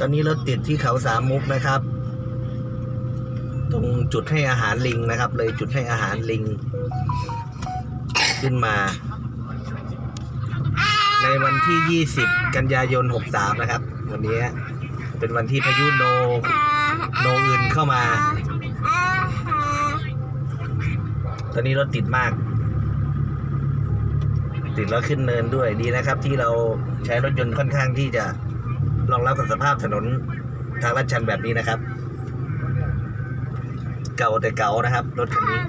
ตอนนี้รถติดที่เขาสามมุกนะครับ ตรงจุดให้อาหารลิงนะครับ เลยจุดให้อาหารลิง ขึ้นมา ในวันที่ 20 กันยายน 63 นะครับ วันนี้เป็นวันที่พายุโนโนอื่นเข้ามา ตอนนี้รถติดมาก ติดแล้วขึ้นเนินด้วยดีนะครับ ที่เราใช้รถยนต์ค่อนข้างที่จะ รองรับกับสภาพถนนทางลาดชันแบบนี้นะครับ เก่าแต่เก่านะครับ รถคันนี้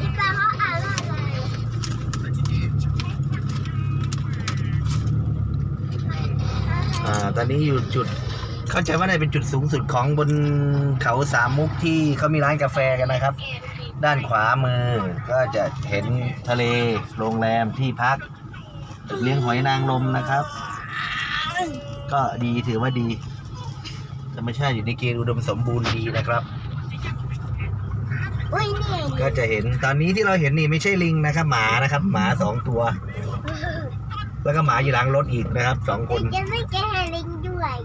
อีปลาเขาอ่านอะไรอ่าตอนนี้อยู่จุด เข้าใจว่าน่าจะเป็นจุดสูงสุดของบนเขาสามมุกที่เขามีร้านกาแฟกันนะครับ ด้านขวามือก็จะเห็นทะเลโรงแรมที่พัก เลี้ยงหอยนางรมนะครับ ก็ดีถือว่าดีธรรมชาติอยู่ในเกณฑ์อุดมสมบูรณ์ดีนะครับ อุ้ยนี่ก็จะเห็นตอนนี้ที่เราเห็นนี่ไม่ใช่ลิงนะครับ หมานะครับ หมาสองตัว แล้วก็หมาอยู่หลังรถอีกนะครับสองคนจะไม่แกลิงด้วย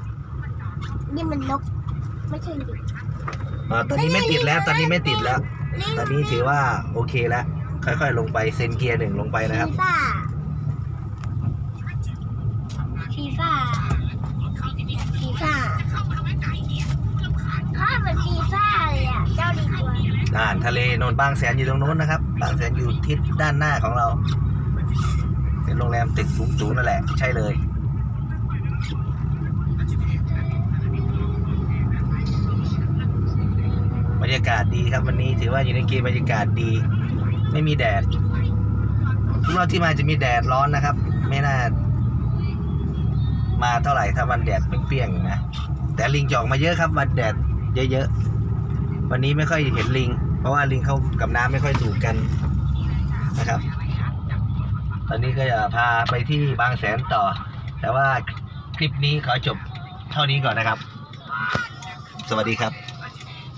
นี่มันนกไม่ใช่ลิงอ่าตอนนี้ไม่ติดแล้วตอนนี้ไม่ติดแล้ว ลิงตอนนี้ถือว่าโอเคแล้วค่อยๆ ลงไปเซนเกียร์หนึ่งลงไปนะครับ ฟีฟ่าฟีฟ่าฟีฟ่าพ่อเหมือนฟีฟ่าเลยอะ เจ้าดี กว่าอ่านทะเลโนนบางแสนอยู่ตรงโน้นนะครับ บางแสนอยู่ทิศด้านหน้าของเรา เป็นโรงแรมตึกสูงๆนั่นแหละ ใช่เลยบรรยากาศดีครับวันนี้ถือว่าอยู่ในเกณฑ์บรรยากาศดี ไม่มีแดดทุกรอบที่มาจะมีแดดร้อนนะครับ ไม่น่า มาเท่าไหร่ถ้าวันแดดเปรี้ยงๆนะแต่ลิงจะออกมาเยอะครับวันแดดเยอะๆ วันนี้ไม่ค่อยเห็นลิง เพราะว่าลิงเขากับน้ำไม่ค่อยถูกกันนะครับ ตอนนี้ก็จะพาไปที่บางแสนต่อ แต่ว่าคลิปนี้ขอจบเท่านี้ก่อนนะครับ สวัสดีครับ